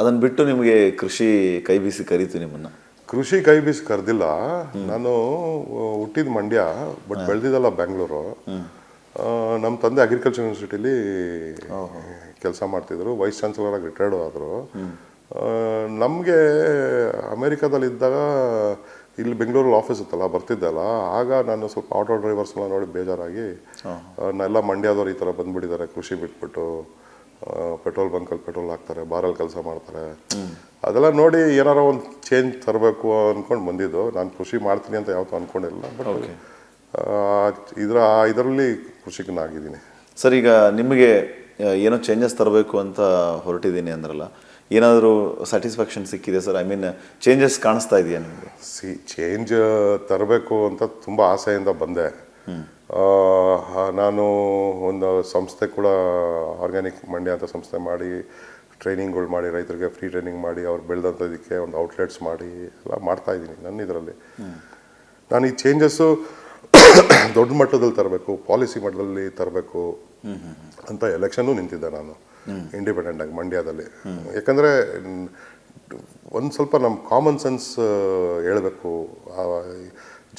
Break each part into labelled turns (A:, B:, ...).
A: ಅದನ್ನ ಬಿಟ್ಟು ನಿಮಗೆ ಕೃಷಿ ಕೈ ಬೀಸಿ ಕರೀತು ನಿಮ್ಮನ್ನ.
B: ಕೃಷಿ ಕೈ ಬೀಸಿ ಕರೆದಿಲ್ಲ. ನಾನು ಹುಟ್ಟಿದ ಮಂಡ್ಯ ಬಟ್ ಬೆಳೆದಿದ್ದಲ್ಲ ಬೆಂಗಳೂರು ನಮ್ಮ ತಂದೆ ಅಗ್ರಿಕಲ್ಚರ್ ಯೂನಿವರ್ಸಿಟಿಲಿ ಕೆಲಸ ಮಾಡ್ತಿದ್ರು. ವೈಸ್ ಚಾನ್ಸಲರ್ ಆಗಿ ರಿಟೈರ್ಡ್ ಆದರು. ನಮಗೆ ಅಮೇರಿಕಾದಲ್ಲಿದ್ದಾಗ ಇಲ್ಲಿ ಬೆಂಗಳೂರಲ್ಲಿ ಆಫೀಸ್ ಇತ್ತಲ್ಲ ಬರ್ತಿದ್ದಲ್ಲ ಆಗ ನಾನು ಸ್ವಲ್ಪ ಆಟೋ ಡ್ರೈವರ್ಸ್ನ ನೋಡಿ ಬೇಜಾರಾಗಿ ಎಲ್ಲ ಮಂಡ್ಯದವ್ರು ಈ ಥರ ಬಂದ್ಬಿಟ್ಟಿದ್ದಾರೆ ಕೃಷಿ ಬಿಟ್ಬಿಟ್ಟು. ಪೆಟ್ರೋಲ್ ಬಂಕಲ್ಲಿ ಪೆಟ್ರೋಲ್ ಹಾಕ್ತಾರೆ ಬಾರಲ್ಲಿ ಕೆಲಸ ಮಾಡ್ತಾರೆ. ಅದೆಲ್ಲ ನೋಡಿ ಏನಾರ ಒಂದು ಚೇಂಜ್ ತರಬೇಕು ಅಂದ್ಕೊಂಡು ಬಂದಿದ್ದು. ನಾನು ಕೃಷಿ ಮಾಡ್ತೀನಿ ಅಂತ ಯಾವತ್ತೂ ಅಂದ್ಕೊಂಡಿಲ್ಲ ಬಟ್ ಇದರ ಇದರಲ್ಲಿ ಕೃಷಿಕನಾಗಿದ್ದೀನಿ.
A: ಸರ್ ಈಗ ನಿಮಗೆ ಏನೋ ಚೇಂಜಸ್ ತರಬೇಕು ಅಂತ ಹೊರಟಿದ್ದೀನಿ ಅಂದ್ರಲ್ಲ ಏನಾದರೂ ಸ್ಯಾಟಿಸ್ಫ್ಯಾಕ್ಷನ್ ಸಿಕ್ಕಿದೆ ಸರ್? ಐ ಮೀನ್ ಚೇಂಜಸ್ ಕಾಣಿಸ್ತಾ ಇದೆಯಾ ನಿಮಗೆ?
B: ಸಿ ಚೇಂಜ್ ತರಬೇಕು ಅಂತ ತುಂಬ ಆಸೆಯಿಂದ ಬಂದೆ. ನಾನು ಒಂದು ಸಂಸ್ಥೆ ಕೂಡ ಆರ್ಗ್ಯಾನಿಕ್ ಮಂಡ್ಯ ಅಂತ ಸಂಸ್ಥೆ ಮಾಡಿ ಟ್ರೈನಿಂಗ್ಗಳು ಮಾಡಿ, ರೈತರಿಗೆ ಫ್ರೀ ಟ್ರೈನಿಂಗ್ ಮಾಡಿ, ಅವ್ರು ಬೆಳೆದಂಥದಕ್ಕೆ ಒಂದು ಔಟ್ಲೆಟ್ಸ್ ಮಾಡಿ, ಎಲ್ಲ ಮಾಡ್ತಾ ಇದ್ದೀನಿ ನನ್ನ ಇದರಲ್ಲಿ. ನಾನು ಈ ಚೇಂಜಸ್ಸು ದೊಡ್ಡ ಮಟ್ಟದಲ್ಲಿ ತರಬೇಕು ಪಾಲಿಸಿ ಮಟ್ಟದಲ್ಲಿ ತರಬೇಕು ಅಂತ ಎಲೆಕ್ಷನ್ನು ನಿಂತಿದ್ದೆ ನಾನು ಇಂಡಿಪೆಂಡೆಂಟ್ ಆಗಿ ಮಂಡ್ಯದಲ್ಲಿ. ಯಾಕಂದರೆ, ಒಂದು ಸ್ವಲ್ಪ ನಮ್ಮ ಕಾಮನ್ ಸೆನ್ಸ್ ಹೇಳಬೇಕು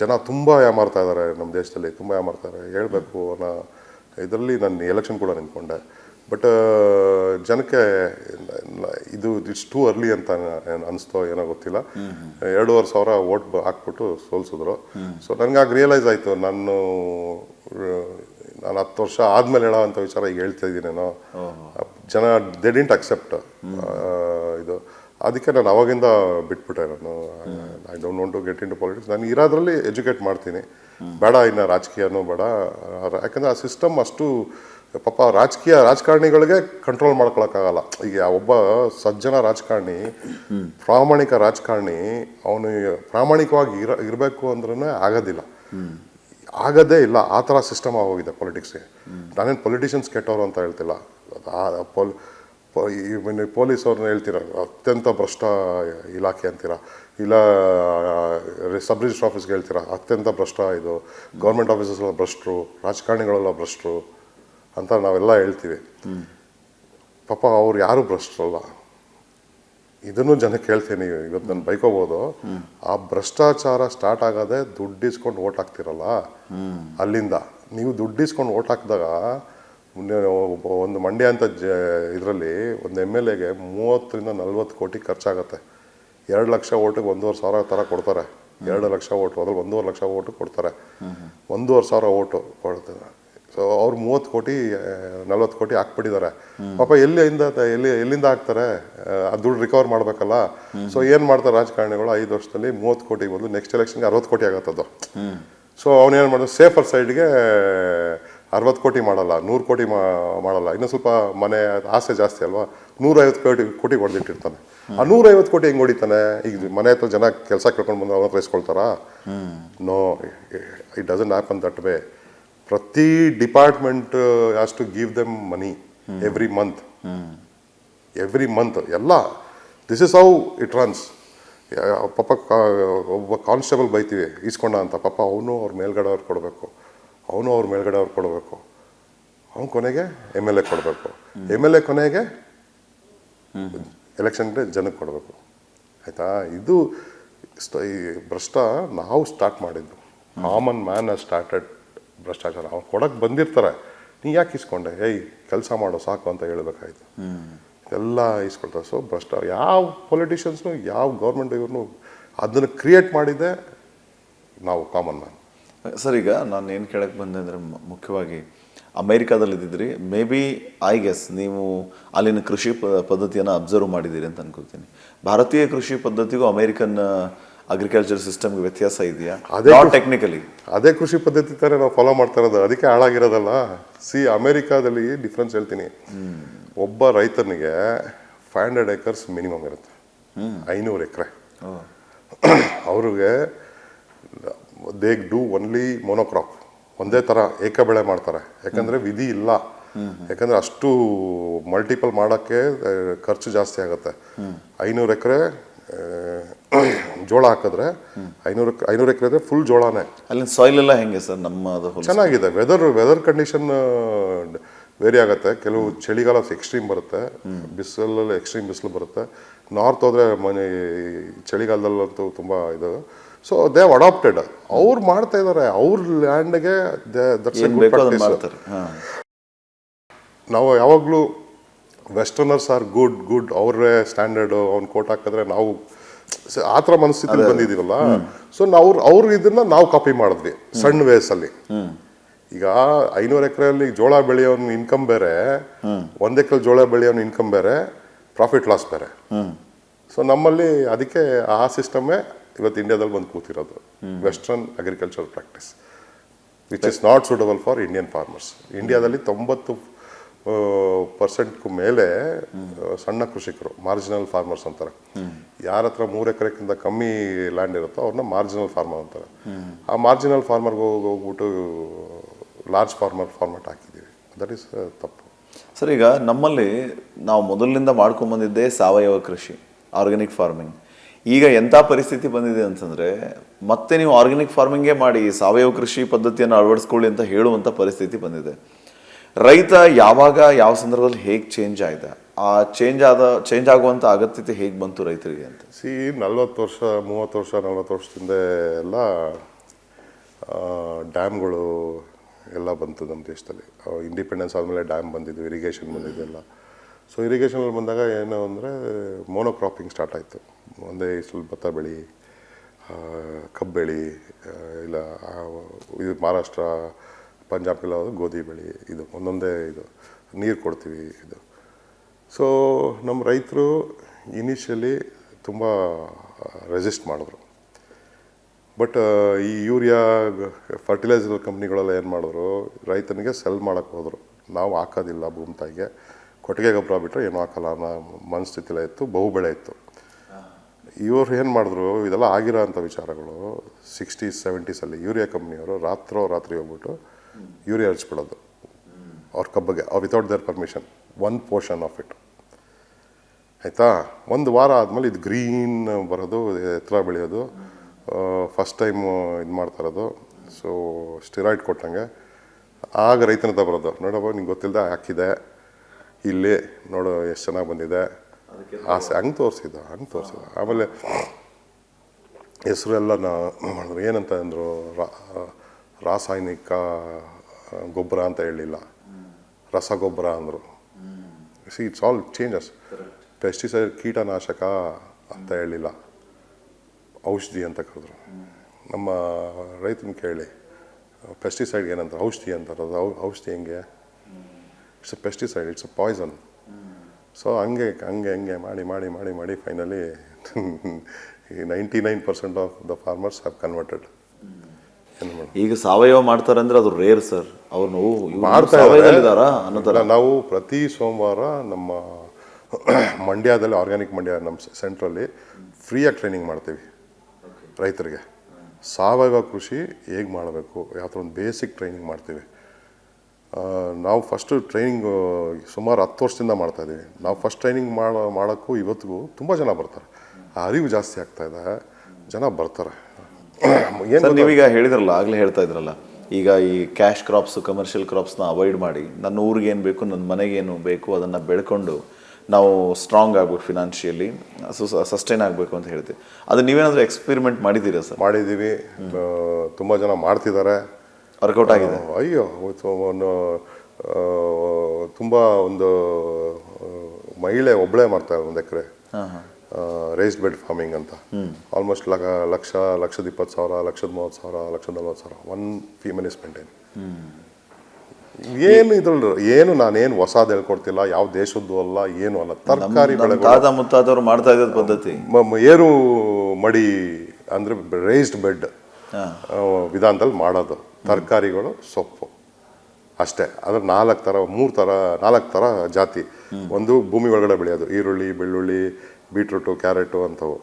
B: ಜನ ತುಂಬ ಯಾಮಾರ್ತಾ ಇದ್ದಾರೆ ನಮ್ಮ ದೇಶದಲ್ಲಿ ತುಂಬ ಯಾಮಾರ್ತಾ ಇದ್ದಾರೆ ಹೇಳಬೇಕು ಅನ್ನೋ ಇದರಲ್ಲಿ ನಾನು ಎಲೆಕ್ಷನ್ ಕೂಡ ನಿಂತ್ಕೊಂಡೆ. ಬಟ್ ಜನಕ್ಕೆ ಇದು ಇಟ್ಸ್ ಟೂ ಅರ್ಲಿ ಅಂತ ಅನಿಸ್ತೋ ಏನೋ ಗೊತ್ತಿಲ್ಲ. ಎರಡೂವರೆ ಸಾವಿರ ಓಟ್ ಹಾಕ್ಬಿಟ್ಟು ಸೋಲ್ಸಿದ್ರು. ಸೊ ನನಗೆ ಆಗ ರಿಯಲೈಸ್ ಆಯಿತು. ನಾನು ನಾನು ಹತ್ತು ವರ್ಷ ಆದಮೇಲೆ ಹೇಳೋ ಅಂಥ ವಿಚಾರ ಈಗ ಹೇಳ್ತಾ ಇದ್ದೀನೇನೋ. ಜನ ದೇ ಡಿಂಟ್ ಅಕ್ಸೆಪ್ಟ್ ಇದು. ಅದಕ್ಕೆ ನಾನು ಅವಾಗಿಂದ ಬಿಟ್ಬಿಟ್ಟೆ ನಾನು. I don't want to get into politics ನಾನು ಇರೋದ್ರಲ್ಲಿ ಎಜುಕೇಟ್ ಮಾಡ್ತೀನಿ. ಬೇಡ ಇನ್ನು ರಾಜಕೀಯನೂ ಬೇಡ. ಯಾಕಂದ್ರೆ ಆ ಸಿಸ್ಟಮ್ ಅಷ್ಟು ಪಾಪ ರಾಜಕೀಯ ರಾಜಕಾರಣಿಗಳಿಗೆ ಕಂಟ್ರೋಲ್ ಮಾಡ್ಕೊಳಕ್ಕಾಗಲ್ಲ. ಈಗ ಒಬ್ಬ ಸಜ್ಜನ ರಾಜಕಾರಣಿ, ಪ್ರಾಮಾಣಿಕ ರಾಜಕಾರಣಿ, ಅವನು ಪ್ರಾಮಾಣಿಕವಾಗಿ ಇರ, ಇರಬೇಕು ಅಂದ್ರೂ ಆಗೋದಿಲ್ಲ. ಆಗದೇ ಇಲ್ಲ. ಆ ಥರ ಸಿಸ್ಟಮ್ ಆಗೋಗಿದೆ ಪೊಲಿಟಿಕ್ಸ್ಗೆ ನಾನೇನು ಪೊಲಿಟಿಷಿಯನ್ಸ್ ಕೆಟ್ಟವರು ಅಂತ ಹೇಳ್ತಿಲ್ಲ. ಆ ಪೊಲ್ ಪೊಲೀಸ್ ಹೇಳ್ತೀರ ಅತ್ಯಂತ ಭ್ರಷ್ಟ ಇಲಾಖೆ ಅಂತೀರ? ಇಲ್ಲ ಸಬ್ ರಿಜಿಸ್ಟರ್ ಆಫೀಸ್ಗೆ ಹೇಳ್ತೀರಾ? ಅತ್ಯಂತ ಭ್ರಷ್ಟ ಇದು. ಗೌರ್ಮೆಂಟ್ ಆಫೀಸಸ್ ಎಲ್ಲ ಭ್ರಷ್ಟರು, ರಾಜಕಾರಣಿಗಳೆಲ್ಲ ಭ್ರಷ್ಟರು ಅಂತ ನಾವೆಲ್ಲ ಹೇಳ್ತೀವಿ. ಪಾಪ ಅವ್ರು ಯಾರು ಭ್ರಷ್ಟರಲ್ಲ? ಇದನ್ನು ಜನಕ್ಕೆ ಹೇಳ್ತೀನಿ ಇವತ್ತು ನಾನು ಬೈಕೋಬೋದು. ಆ ಭ್ರಷ್ಟಾಚಾರ ಸ್ಟಾರ್ಟ್ ಆಗೋದೇ ದುಡ್ಡು ಇಸ್ಕೊಂಡು ಓಟ್ ಹಾಕ್ತಿರಲ್ಲ? ಅಲ್ಲಿಂದ. ನೀವು ದುಡ್ಡು ಇಸ್ಕೊಂಡು ಓಟ್ ಹಾಕಿದಾಗ ಒಂದು ಮಂಡ್ಯ ಅಂತ ಜ ಇದರಲ್ಲಿ ಒಂದು ಎಂ ಎಲ್ ಎಗೆ ಮೂವತ್ತರಿಂದ ನಲ್ವತ್ತು ಕೋಟಿ ಖರ್ಚಾಗತ್ತೆ. ಎರಡು ಲಕ್ಷ ಓಟಿಗೆ ಒಂದೂವರೆ ಸಾವಿರ ಥರ ಕೊಡ್ತಾರೆ. ಎರಡು ಲಕ್ಷ ಓಟು ಅದ್ರಲ್ಲಿ ಒಂದೂವರೆ ಲಕ್ಷ ಓಟು ಕೊಡ್ತಾರೆ. ಒಂದೂವರೆ ಸಾವಿರ ಓಟು ಕೊಡ್ತಾರೆ. ಸೊ ಅವ್ರು ಮೂವತ್ತು ಕೋಟಿ ನಲ್ವತ್ತು ಕೋಟಿ ಹಾಕ್ಬಿಟ್ಟಿದ್ದಾರೆ. ಪಾಪ ಎಲ್ಲಿಂದ ಎಲ್ಲಿ ಎಲ್ಲಿಂದ ಹಾಕ್ತಾರೆ? ಆ ದುಡ್ಡು ರಿಕವರ್ ಮಾಡಬೇಕಲ್ಲ? ಸೊ ಏನು ಮಾಡ್ತಾರೆ ರಾಜಕಾರಣಿಗಳು? ಐದು ವರ್ಷದಲ್ಲಿ ಮೂವತ್ತು ಕೋಟಿ ಬಂದು ನೆಕ್ಸ್ಟ್ ಎಲೆಕ್ಷನ್ಗೆ ಅರವತ್ತು ಕೋಟಿ ಆಗತ್ತದು ಸೊ ಅವನೇನು ಮಾಡಿದ್ರು ಸೇಫರ್ ಸೈಡ್ಗೆ ಅರವತ್ತು ಕೋಟಿ ಮಾಡಲ್ಲ ನೂರು ಕೋಟಿ ಮಾಡಲ್ಲ. ಇನ್ನೂ ಸ್ವಲ್ಪ ಮನೆ ಆಸೆ ಜಾಸ್ತಿ ಅಲ್ವಾ? ನೂರೈವತ್ತು ಕೋಟಿ ಕೋಟಿ ಹೊಡೆದಿಟ್ಟಿರ್ತಾನೆ ಆ ನೂರೈವತ್ತು ಕೋಟಿ ಹೆಂಗೆ ಹೊಡಿತಾನೆ? ಈಗ ಮನೆ ಹತ್ರ ಜನ ಕೆಲಸ ಕೇಳ್ಕೊಂಡು ಬಂದು ಅವನ ಇಸ್ಕೊಳ್ತಾರಾ? No it doesn't happen that way ಪ್ರತಿ department has to give them money every month every month ಎಲ್ಲ. This is how it runs ಪಾಪ ಒಬ್ಬ ಕಾನ್ಸ್ಟೇಬಲ್ ಬೈತೀವಿ ಈಸ್ಕೊಂಡ ಅಂತ. ಪಾಪ ಅವನು ಅವ್ರ ಮೇಲ್ಗಡೆ ಅವ್ರು ಕೊಡಬೇಕು. ಅವನು ಅವ್ರ ಮೇಲ್ಗಡೆ ಅವ್ರು ಕೊಡಬೇಕು. ಅವ್ನು ಕೊನೆಗೆ ಎಂ ಎಲ್ ಎ ಕೊಡಬೇಕು. ಎಂ ಎಲ್ ಎ ಕೊನೆಗೆ ಎಲೆಕ್ಷನ್ಗೆ ಜನಕ್ಕೆ ಕೊಡಬೇಕು. ಆಯಿತಾ? ಇದು ಈ ಭ್ರಷ್ಟ ನಾವು ಸ್ಟಾರ್ಟ್ ಮಾಡಿದ್ದು. ಕಾಮನ್ ಮ್ಯಾನ್ ಸ್ಟಾರ್ಟೆಡ್ ಭ್ರಷ್ಟಾಚಾರ. ಅವ್ನು ಕೊಡಕ್ಕೆ ಬಂದಿರ್ತಾರೆ. ನೀ ಯಾಕೆ ಇಸ್ಕೊಂಡೆ? ಏಯ್, ಕೆಲಸ ಮಾಡೋ, ಸಾಕು ಅಂತ ಹೇಳ್ಬೇಕಾಯ್ತು. ಎಲ್ಲ ಇಸ್ಕೊಳ್ತಾರೆ. ಸೊ ಭ್ರಷ್ಟ, ಯಾವ ಪೊಲಿಟಿಷಿಯನ್ಸ್ನು ಯಾವ ಗೌರ್ಮೆಂಟ್ ಇವ್ರನ್ನು ಅದನ್ನು ಕ್ರಿಯೇಟ್ ಮಾಡಿದ್ದೆ ನಾವು ಕಾಮನ್ ಮ್ಯಾನ್
A: ಸರ್ ಈಗ ನಾನು ಏನು ಕೇಳಕ್ಕೆ ಬಂದೆ ಅಂದರೆ ಮುಖ್ಯವಾಗಿ ಅಮೇರಿಕಾದಲ್ಲಿ ಇದ್ದಿದ್ರಿ. ಮೇ ಬಿ ಐ ಗೆಸ್ ನೀವು ಅಲ್ಲಿನ ಕೃಷಿ ಪ ಪದ್ಧತಿಯನ್ನು ಅಬ್ಸರ್ವ್ ಮಾಡಿದ್ದೀರಿ ಅಂತ ಅನ್ಕೋತೀನಿ ಭಾರತೀಯ ಕೃಷಿ ಪದ್ಧತಿಗೂ ಅಮೇರಿಕನ್ ಅಗ್ರಿಕಲ್ಚರ್ ಸಿಸ್ಟಮ್ಗೆ ವ್ಯತ್ಯಾಸ ಇದೆಯಾ?
B: ಅದೇ
A: ಟೆಕ್ನಿಕಲಿ
B: ಅದೇ ಕೃಷಿ ಪದ್ಧತಿ ಥರ ನಾವು ಫಾಲೋ ಮಾಡ್ತಾ ಇರೋದು. ಅದಕ್ಕೆ ಹಾಳಾಗಿರೋದಲ್ಲ. ಸಿ ಅಮೇರಿಕಾದಲ್ಲಿ ಡಿಫ್ರೆನ್ಸ್ ಹೇಳ್ತೀನಿ. ಒಬ್ಬ ರೈತನಿಗೆ ಫೈವ್ ಹಂಡ್ರೆಡ್ ಏಕರ್ಸ್ ಮಿನಿಮಮ್ ಇರುತ್ತೆ. ಐನೂರು ಎಕರೆ. ಅವ್ರಿಗೆ ದೇ ಡೂ ಒನ್ಲಿ ಮೊನೋಕ್ರಾಪ್ ಒಂದೇ ಥರ ಏಕ ಬೆಳೆ ಮಾಡ್ತಾರೆ. ಯಾಕಂದರೆ ವಿಧಿ ಇಲ್ಲ. ಯಾಕಂದರೆ ಅಷ್ಟು ಮಲ್ಟಿಪಲ್ ಮಾಡೋಕ್ಕೆ ಖರ್ಚು ಜಾಸ್ತಿ ಆಗುತ್ತೆ. ಐನೂರು ಎಕರೆ ಜೋಳ ಹಾಕಿದ್ರೆ ಐನೂರು ಐನೂರು ಎಕರೆ ಇದ್ರೆ ಫುಲ್ ಜೋಳನೇ.
A: ಅಲ್ಲಿನ ಸಾಯಿಲ್ ಎಲ್ಲ ಹೆಂಗೆ ಸರ್ ನಮ್ಮದು ಹೋಲಿಸಿ?
B: ಚೆನ್ನಾಗಿದೆ. ವೆದರ್ ವೆದರ್ ಕಂಡೀಷನ್ ವೇರಿ ಆಗುತ್ತೆ. ಕೆಲವು ಚಳಿಗಾಲ ಎಕ್ಸ್ಟ್ರೀಮ್ ಬರುತ್ತೆ. ಬಿಸಿಲಲ್ಲಿ ಎಕ್ಸ್ಟ್ರೀಮ್ ಬಿಸಿಲು ಬರುತ್ತೆ. ನಾರ್ತ್ ಹೋದರೆ ಮನೆ ಚಳಿಗಾಲದಲ್ಲಂತೂ ತುಂಬ ಇದು. ಸೊ ದೇ ಅಡಾಪ್ಟೆಡ್ ಅವ್ರು ಮಾಡ್ತಾ ಇದ್ದಾರೆ ಅವ್ರ ಲ್ಯಾಂಡ್ಗೆ ನಾವು ಯಾವಾಗಲೂ ವೆಸ್ಟರ್ನರ್ಸ್ ಆರ್ ಗುಡ್ ಗುಡ್ ಅವ್ರೇ ಸ್ಟ್ಯಾಂಡರ್ಡು ಅವ್ನು ಕೋಟ್ ಹಾಕಿದ್ರೆ ನಾವು ಆ ಥರ ಮನಸ್ಥಿತಿ ಬಂದಿದ್ದೀವಲ್ಲ? ಸೊ ನಾವು ಅವ್ರ ಇದನ್ನ ನಾವು ಕಾಪಿ ಮಾಡಿದ್ವಿ ಸಣ್ಣ ವಯಸ್ಸಲ್ಲಿ. ಈಗ ಐನೂರು ಎಕರೆಯಲ್ಲಿ ಜೋಳ ಬೆಳೆಯೋನ್ ಇನ್ಕಮ್ ಬೇರೆ ಒಂದ್ ಎಕರೆ ಜೋಳ ಬೆಳೆಯೋನ್ ಇನ್ಕಮ್ ಬೇರೆ ಪ್ರಾಫಿಟ್ ಲಾಸ್ ಬೇರೆ. ಸೊ ನಮ್ಮಲ್ಲಿ ಅದಕ್ಕೆ ಆ ಸಿಸ್ಟಮೇ ಇವತ್ತು ಇಂಡಿಯಾದಲ್ಲಿ ಬಂದು ಕೂತಿರೋದು. Western agriculture practice which is not suitable for Indian farmers ಇಂಡಿಯಾದಲ್ಲಿ ತೊಂಬತ್ತು ಪರ್ಸೆಂಟ್ಗೂ ಮೇಲೆ ಸಣ್ಣ ಕೃಷಿಕರು ಮಾರ್ಜಿನಲ್ ಫಾರ್ಮರ್ಸ್ ಅಂತಾರೆ. ಯಾರ ಹತ್ರ ಮೂರು ಎಕರೆಕ್ಕಿಂತ ಕಮ್ಮಿ ಲ್ಯಾಂಡ್ ಇರುತ್ತೋ ಅವ್ರನ್ನ ಮಾರ್ಜಿನಲ್ ಫಾರ್ಮರ್ ಅಂತಾರೆ. ಆ ಮಾರ್ಜಿನಲ್ ಫಾರ್ಮರ್ಗೆ ಹೋಗಿ ಹೋಗ್ಬಿಟ್ಟು ಲಾರ್ಜ್ ಫಾರ್ಮರ್ ಫಾರ್ಮೆಟ್ ಹಾಕಿದ್ದೀವಿ. ದಟ್ ಈಸ್ ತಪ್ಪು.
A: ಸರ್ ಈಗ ನಮ್ಮಲ್ಲಿ ನಾವು ಮೊದಲಿನಿಂದ ಮಾಡ್ಕೊಂಡ್ಬಂದಿದ್ದೇ ಸಾವಯವ ಕೃಷಿ ಆರ್ಗ್ಯಾನಿಕ್ ಫಾರ್ಮಿಂಗ್ ಈಗ ಎಂಥ ಪರಿಸ್ಥಿತಿ ಬಂದಿದೆ ಅಂತಂದರೆ ಮತ್ತೆ ನೀವು ಆರ್ಗ್ಯಾನಿಕ್ ಫಾರ್ಮಿಂಗೇ ಮಾಡಿ ಸಾವಯವ ಕೃಷಿ ಪದ್ಧತಿಯನ್ನು ಅಳವಡಿಸ್ಕೊಳ್ಳಿ ಅಂತ ಹೇಳುವಂಥ ಪರಿಸ್ಥಿತಿ ಬಂದಿದೆ. ರೈತ ಯಾವಾಗ ಯಾವ ಸಂದರ್ಭದಲ್ಲಿ ಹೇಗೆ ಚೇಂಜ್ ಆಯ್ದ? ಆ ಚೇಂಜ್ ಆದ ಚೇಂಜ್ ಆಗುವಂಥ ಅಗತ್ಯತೆ ಹೇಗೆ ಬಂತು ರೈತರಿಗೆ ಅಂತ?
B: ಸಿ, ನಲ್ವತ್ತು ವರ್ಷ, ಮೂವತ್ತು ವರ್ಷ, ನಲ್ವತ್ತು ವರ್ಷದಿಂದ ಎಲ್ಲ ಡ್ಯಾಮ್ಗಳು ಎಲ್ಲ ಬಂತು ನಮ್ಮ ದೇಶದಲ್ಲಿ. ಇಂಡಿಪೆಂಡೆನ್ಸ್ ಆದಮೇಲೆ ಡ್ಯಾಮ್ ಬಂದಿದ್ದು ಇರಿಗೇಷನ್ ಬಂದಿದ್ದು ಎಲ್ಲ. ಸೊ ಇರಿಗೇಷನಲ್ಲಿ ಬಂದಾಗ ಏನು ಅಂದರೆ ಮೋನೋಕ್ರಾಪಿಂಗ್ ಸ್ಟಾರ್ಟ್ ಆಯಿತು. ಒಂದೇ ಸ್ವಲ್ಪ ಭತ್ತ ಬೆಳಿ ಕಬ್ಬು ಬೆಳಿ ಇಲ್ಲ ಇದು ಮಹಾರಾಷ್ಟ್ರ, ಪಂಜಾಬ್ ಎಲ್ಲ ಗೋಧಿ ಬೆಳಿ, ಇದು ಒಂದೊಂದೇ ಇದು, ನೀರು ಕೊಡ್ತೀವಿ ಇದು. ಸೊ ನಮ್ಮ ರೈತರು ಇನಿಷಿಯಲಿ ತುಂಬ ರೆಸಿಸ್ಟ್ ಮಾಡಿದ್ರು. ಬಟ್ ಈ ಯೂರಿಯಾ ಫರ್ಟಿಲೈಸರ್ ಕಂಪ್ನಿಗಳೆಲ್ಲ ಏನು ಮಾಡಿದ್ರು, ರೈತನಿಗೆ ಸೆಲ್ ಮಾಡೋಕ್ಕೆ ಹೋದರು. ನಾವು ಹಾಕೋದಿಲ್ಲ ಭೂಮಿ ತಾಯಿಗೆ. ಕೊಟ್ಟಿಗೆ ಗೊಬ್ಬರ ಬಿಟ್ಟರೆ ಏನೂ ಹಾಕಲ್ಲ ಅನ್ನೋ ಮನಸ್ಥಿತಿಲ ಇತ್ತು, ಬಹು ಬೆಳೆ ಇತ್ತು. ಇವರು ಏನು ಮಾಡಿದ್ರು, ಇದೆಲ್ಲ ಆಗಿರೋ ಅಂಥ ವಿಚಾರಗಳು ಸಿಕ್ಸ್ಟೀಸ್ ಸೆವೆಂಟೀಸಲ್ಲಿ ಯೂರಿಯಾ ಕಂಪ್ನಿಯವರು ರಾತ್ರೋ ರಾತ್ರಿ ಹೋಗ್ಬಿಟ್ಟು ಯೂರಿಯಾ ಹಚ್ಬಿಡೋದು ಅವ್ರ ಕಬ್ಬಗೆ without their permission one portion of it ಆಯಿತಾ? ಒಂದು ವಾರ ಆದಮೇಲೆ ಇದು ಗ್ರೀನ್ ಬರೋದು, ಎತ್ತರ ಬೆಳೆಯೋದು ಫಸ್ಟ್ ಟೈಮ್ ಇದು ಮಾಡ್ತಾ ಇರೋದು. ಸೊ ಸ್ಟಿರಾಯ್ಡ್ ಕೊಟ್ಟಂಗೆ ಆಗ ರೈತನ ಬರೋದು. ನೋಡಪ್ಪ ನಿಂಗೆ ಗೊತ್ತಿಲ್ಲದೆ ಹಾಕಿದೆ. ಇಲ್ಲಿ ನೋಡು ಎಷ್ಟು ಚೆನ್ನಾಗಿ ಬಂದಿದೆ. ಆಸೆ, ಹಂಗೆ ತೋರಿಸಿದ್ದ, ಹಂಗೆ ತೋರಿಸಿದ ಆಮೇಲೆ ಹೆಸರು ಎಲ್ಲ ನಾ ಮಾಡಿದ್ರು. ಏನಂತ ಅಂದರು ರಾಸಾಯನಿಕ, ಗೊಬ್ಬರ ಅಂತ ಹೇಳಿಲ್ಲ. ರಸಗೊಬ್ಬರ ಅಂದರು. See it's all changes pesticide ಕೀಟನಾಶಕ ಅಂತ ಹೇಳಿಲ್ಲ. ಔಷಧಿ ಅಂತ ಕರೆದ್ರು. ನಮ್ಮ ರೈತನ ಕೇಳಿ ಪೆಸ್ಟಿಸೈಡ್ ಏನಂತಾರೆ ಔಷಧಿ ಅಂತಾರೆ ಅದು ಔಷಧಿ ಹೆಂಗೆ? It's a pesticide it's a poison so ಹಂಗೆ ಹಂಗೆ ಹಂಗೆ ಮಾಡಿ ಮಾಡಿ ಮಾಡಿ ಮಾಡಿ finally ninety nine percent of the farmers have converted
A: ಈಗ ಸಾವಯವ ಮಾಡ್ತಾರೆ ಅಂದ್ರೆ ಅದು ರೇರ್ ಸರ್ ಅವ್ರು
B: ಮಾಡ್ತಾ ನಾವು ಪ್ರತಿ ಸೋಮವಾರ ನಮ್ಮ ಮಂಡ್ಯದಲ್ಲಿ ಆರ್ಗ್ಯಾನಿಕ್ ಮಂಡ್ಯ ನಮ್ಮ ಸೆಂಟ್ರಲ್ಲಿ ಫ್ರೀಯಾಗಿ ಟ್ರೈನಿಂಗ್ ಮಾಡ್ತೀವಿ ರೈತರಿಗೆ. ಸಾವಯವ ಕೃಷಿ ಹೇಗೆ ಮಾಡಬೇಕು? ಯಾವ ಥರ ಒಂದು ಬೇಸಿಕ್ ಟ್ರೈನಿಂಗ್ ಮಾಡ್ತೀವಿ. ನಾವು ಫಸ್ಟು ಟ್ರೈನಿಂಗ್ ಸುಮಾರು ಹತ್ತು ವರ್ಷದಿಂದ ಮಾಡ್ತಾ ಇದ್ದೀವಿ. ನಾವು ಫಸ್ಟ್ ಟ್ರೈನಿಂಗ್ ಮಾಡೋ ಮಾಡೋಕ್ಕೂ ಇವತ್ತಿಗೂ ತುಂಬ ಜನ ಬರ್ತಾರೆ. ಆ ಅರಿವು ಜಾಸ್ತಿ ಆಗ್ತಾ ಇದೆ. ಜನ ಬರ್ತಾರೆ. ಏನು
A: ನೀವೀಗ ಹೇಳಿದ್ರಲ್ಲ ಆಗಲೇ ಹೇಳ್ತಾ ಇದ್ರಲ್ಲ ಈಗ ಈ ಕ್ಯಾಶ್ ಕ್ರಾಪ್ಸ್ ಕಮರ್ಷಿಯಲ್ ಕ್ರಾಪ್ಸ್ನ ಅವಾಯ್ಡ್ ಮಾಡಿ ನನ್ನ ಊರಿಗೆ ಏನು ಬೇಕು ನನ್ನ ಮನೆಗೆ ಏನು ಬೇಕು ಅದನ್ನು ಬೆಳ್ಕೊಂಡು ನಾವು ಸ್ಟ್ರಾಂಗ್ ಆಗ್ಬೇಕು ಫಿನಾನ್ಷಿಯಲಿ ಸಸ್ಟೈನ್ ಆಗಬೇಕು ಅಂತ ಹೇಳ್ತೀವಿ. ಅದು ನೀವೇನಾದರೂ ಎಕ್ಸ್ಪೆರಿಮೆಂಟ್ ಮಾಡಿದ್ದೀರಾ ಸರ್?
B: ಮಾಡಿದ್ದೀವಿ. ತುಂಬ ಜನ ಮಾಡ್ತಿದ್ದಾರೆ.
A: ವರ್ಕೌಟ್ ಆಗಿದೆ.
B: ಅಯ್ಯೋ ತುಂಬ ಒಂದು ಮಹಿಳೆ ಒಬ್ಬಳೇ ಮಾಡ್ತಾರೆ ಒಂದು ಎಕರೆ. ರೈಸ್ ಬೆಡ್ ಫಾರ್ಮಿಂಗ್ ಅಂತ. ಆಲ್ಮೋಸ್ಟ್ ಲಕ್ಷ ಲಕ್ಷದ ಇಪ್ಪತ್ತು ಸಾವಿರ ಲಕ್ಷದ ಮೂವತ್ತು ಸಾವಿರ ಲಕ್ಷದ ನಲ್ವತ್ತು ಸಾವಿರ ಒನ್ ಫೀಮೇಲ್ ಇಸ್ ಮೇಂಟೈನ್ ಏನು ಇದ್ರಲ್ಲಿ ಏನು ನಾನೇನು ಹೊಸದು ಹೇಳ್ಕೊಡ್ತಿಲ್ಲ ಯಾವ ದೇಶದ್ದು ಅಲ್ಲ ಏನು ಅಲ್ಲ. ತರಕಾರಿ
A: ತಾತ ಮುತ್ತಾತವ್ರು ಮಾಡ್ತಾ ಇದ್ದ ಪದ್ಧತಿ.
B: ಏರು ಮಡಿ ಅಂದರೆ ರೇಸ್ಡ್ ಬೆಡ್ ವಿಧಾನದಲ್ಲಿ ಮಾಡೋದು. ತರಕಾರಿಗಳು ಸೊಪ್ಪು. ಅಷ್ಟೇ. ಅಂದ್ರೆ ನಾಲ್ಕು ಥರ ಮೂರು ಥರ ನಾಲ್ಕು ಥರ ಜಾತಿ. ಒಂದು ಭೂಮಿ ಒಳಗಡೆ ಬೆಳೆಯೋದು. ಈರುಳ್ಳಿ ಬೆಳ್ಳುಳ್ಳಿ ಬೀಟ್ರೂಟು ಕ್ಯಾರೆಟು ಅಂಥವು.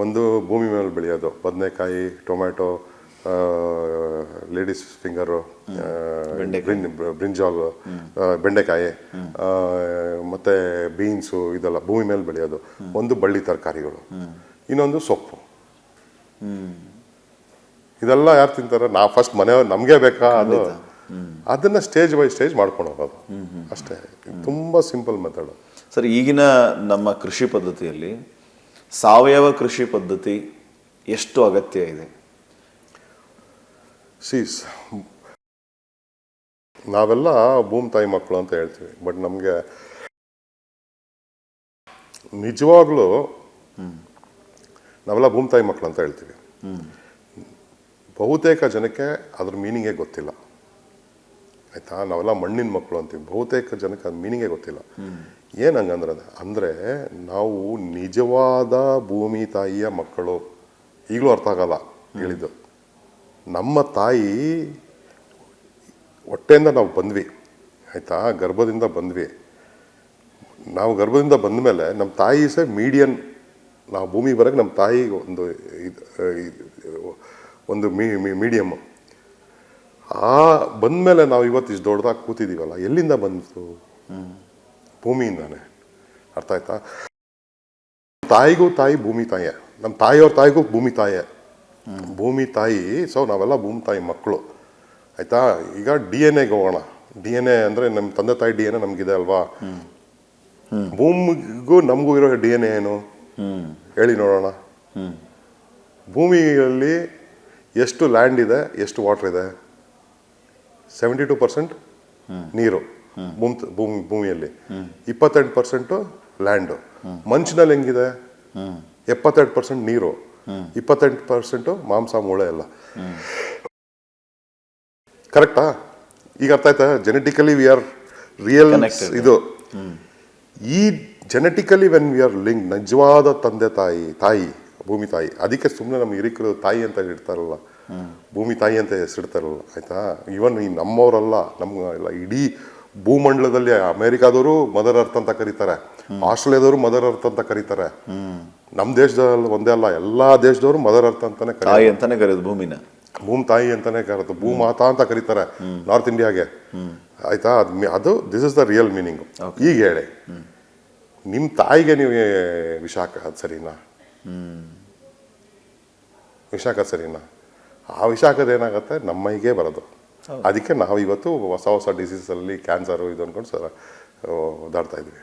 B: ಒಂದು ಭೂಮಿ ಮೇಲೆ ಬೆಳೆಯೋದು. ಬದನೆಕಾಯಿ ಟೊಮ್ಯಾಟೊ ಲೇಡೀಸ್ ಫಿಂಗರು ಬ್ರಿಂಜಾಲ್ ಬೆಂಡೆಕಾಯಿ ಮತ್ತು ಮತ್ತೆ ಬೀನ್ಸು ಇದೆಲ್ಲ ಭೂಮಿ ಮೇಲೆ ಬೆಳೆಯೋದು. ಒಂದು ಬಳ್ಳಿ ತರಕಾರಿಗಳು. ಇನ್ನೊಂದು ಸೊಪ್ಪು. ಇದೆಲ್ಲ ಯಾರು ತಿಂತಾರೆ? ನಾ ಫಸ್ಟ್ ಮನೆ ನಮಗೆ ಬೇಕಾ ಅದು? ಅದನ್ನ ಸ್ಟೇಜ್ ಬೈ ಸ್ಟೇಜ್ ಮಾಡ್ಕೊಂಡು ಹೋಗೋದು. ಅಷ್ಟೇ. ತುಂಬ ಸಿಂಪಲ್ ಮೆಥಡ್
A: ಸರ್ ಈಗಿನ ನಮ್ಮ ಕೃಷಿ ಪದ್ಧತಿಯಲ್ಲಿ ಸಾವಯವ ಕೃಷಿ ಪದ್ಧತಿ ಎಷ್ಟು ಅಗತ್ಯ ಇದೆ?
B: ಸೀಸ್ ನಾವೆಲ್ಲ ಭೂಮಿ ತಾಯಿ ಮಕ್ಕಳು ಅಂತ ಹೇಳ್ತೀವಿ. ಬಟ್ ನಮಗೆ ನಿಜವಾಗ್ಲೂ ನಾವೆಲ್ಲ ಭೂಮಿ ತಾಯಿ ಮಕ್ಕಳು ಅಂತ ಹೇಳ್ತೀವಿ. ಬಹುತೇಕ ಜನಕ್ಕೆ ಅದ್ರ ಮೀನಿಂಗೇ ಗೊತ್ತಿಲ್ಲ. ಆಯ್ತಾ? ನಾವೆಲ್ಲ ಮಣ್ಣಿನ ಮಕ್ಕಳು ಅಂತೀವಿ. ಬಹುತೇಕ ಜನಕ್ಕೆ ಅದ್ರ ಮೀನಿಂಗೇ ಗೊತ್ತಿಲ್ಲ. ಏನು ಹಂಗಂದ್ರೆ ಅದು? ಅಂದ್ರೆ ನಾವು ನಿಜವಾದ ಭೂಮಿ ತಾಯಿಯ ಮಕ್ಕಳು. ಈಗಲೂ ಅರ್ಥ ಆಗಲ್ಲ ಹೇಳಿದ್ದು. ನಮ್ಮ ತಾಯಿ ಹೊಟ್ಟೆಯಿಂದ ನಾವು ಬಂದ್ವಿ. ಆಯಿತಾ? ಗರ್ಭದಿಂದ ಬಂದ್ವಿ. ನಾವು ಗರ್ಭದಿಂದ ಬಂದ ಮೇಲೆ ನಮ್ಮ ತಾಯಿ ಸಹ ಮೀಡಿಯನ್ ನಾವು ಭೂಮಿಗೆ ಬರೋಕ್ಕೆ ನಮ್ಮ ತಾಯಿ ಒಂದು ಇದ್- ಒಂದು ಮೀಡಿಯಮ್ಮು ಆ ಬಂದ ಮೇಲೆ ನಾವು ಇವತ್ತು ಇಷ್ಟು ದೊಡ್ಡದಾಗಿ ಕೂತಿದ್ದೀವಲ್ಲ ಎಲ್ಲಿಂದ ಬಂತು? ಭೂಮಿಯಿಂದಾನೆ. ಅರ್ಥ ಆಯ್ತಾ? ತಾಯಿಗೂ ತಾಯಿ ಭೂಮಿ ತಾಯಿಯೇ ನಮ್ಮ ತಾಯಿಯವ್ರ ತಾಯಿಗೂ ಭೂಮಿ ತಾಯಿಯೇ ಭೂಮಿ ತಾಯಿ ಸೊ ನಾವೆಲ್ಲ ಭೂಮಿ ತಾಯಿ ಮಕ್ಕಳು. ಆಯ್ತಾ? ಈಗ ಡಿ ಎನ್ ಎಗೆ ಹೋಗೋಣ. ಡಿ ಎನ್ ಎ ಅಂದರೆ ನಮ್ಮ ತಂದೆ ತಾಯಿ ಡಿ ಎನ್ ಎ ನಮಗಿದೆ ಅಲ್ವಾ? ಭೂಮಿಗೂ ನಮಗೂ ಇರೋ ಡಿ ಎನ್ ಎ ಏನು? ಹೇಳಿ ನೋಡೋಣ. ಭೂಮಿಯಲ್ಲಿ ಎಷ್ಟು ಲ್ಯಾಂಡ್ ಇದೆ ಎಷ್ಟು ವಾಟರ್ ಇದೆ? ಸೆವೆಂಟಿ ಟು ಪರ್ಸೆಂಟ್ ನೀರು ಭೂಮಿ ಭೂಮಿ ಭೂಮಿಯಲ್ಲಿ. ಇಪ್ಪತ್ತೆಂಟು ಪರ್ಸೆಂಟು ಲ್ಯಾಂಡು ಮಂಚಿನಲ್ಲಿ ಹೆಂಗಿದೆ? ಎಪ್ಪತ್ತೆರಡು ಪರ್ಸೆಂಟ್ ನೀರು. ಇಪ್ಪತ್ತೆಂಟು ಪರ್ಸೆಂಟು ಮಾಂಸ ಮೂಳೆ ಎಲ್ಲ. ಕರೆಕ್ಟಾ ಈಗ ಅರ್ಥ ಆಯ್ತಾ? ಜೆನೆಟಿಕಲಿ ವಿ ಆರ್ ರಿಯಲ್ ಇದು. ಈ genetically when we are link ನಿಜವಾದ ತಂದೆ ತಾಯಿ ತಾಯಿ ಭೂಮಿ ತಾಯಿ. ಅದಕ್ಕೆ ಸುಮ್ಮನೆ ನಮ್ಮ ಹಿರಿಕರು ತಾಯಿ ಅಂತ ಇಡ್ತಾರಲ್ಲ ಭೂಮಿ ತಾಯಿ ಅಂತ ಹೆಸರಿಡ್ತಾರಲ್ಲ ಆಯ್ತಾ? ಇವನ್ ಈ ನಮ್ಮವರಲ್ಲ ನಮ್ಮ ಇಲ್ಲ ಇಡೀ ಭೂಮಂಡಲದಲ್ಲಿ ಅಮೆರಿಕಾದವರು ಮದರ್ ಅರ್ಥ ಅಂತ ಕರೀತಾರೆ. ಆಸ್ಟ್ರೇಲಿಯಾದವರು ಮದರ್ ಅರ್ಥ ಅಂತ ಕರೀತಾರೆ. ನಮ್ಮ ದೇಶದಲ್ಲಿ ಒಂದೇ ಅಲ್ಲ ಎಲ್ಲಾ ದೇಶದವರು ಮದರ್ ಅರ್ಥ ಅಂತಾನೆ ಕರೀತಾರೆ.
A: ತಾಯಿ ಅಂತಾನೆ ಕರೆಯೋದು ಭೂಮಿನ.
B: ಭೂಮಿ ತಾಯಿ ಅಂತಾನೆ ಕರೆದು ಭೂಮಾತಾ ಅಂತ ಕರೀತಾರೆ ನಾರ್ತ್ ಇಂಡಿಯಾಗೆ ಆಯ್ತಾ? ಅದ್ ಅದು this is the real meaning ಈಗ ಹೇಳಿ ನಿಮ್ಮ ತಾಯಿಗೆ ನೀವು ವಿಷ ಹಾಕೋದು ಸರಿನಾ? ವಿಷ ಹಾಕೋದು ಸರಿನಾ ಆ ವಿಷ ಹಾಕೋದು ಏನಾಗುತ್ತೆ? ನಮ್ಮ ಮೈಗೆ ಬರೋದು ಅದಕ್ಕೆ ನಾವು ಇವತ್ತು ಹೊಸ ಹೊಸ ಡಿಸೀಸಲ್ಲಿ ಕ್ಯಾನ್ಸರು ಇದು ಅಂದ್ಕೊಂಡು ಸರ್ ಓದಾಡ್ತಾ ಇದ್ವಿ.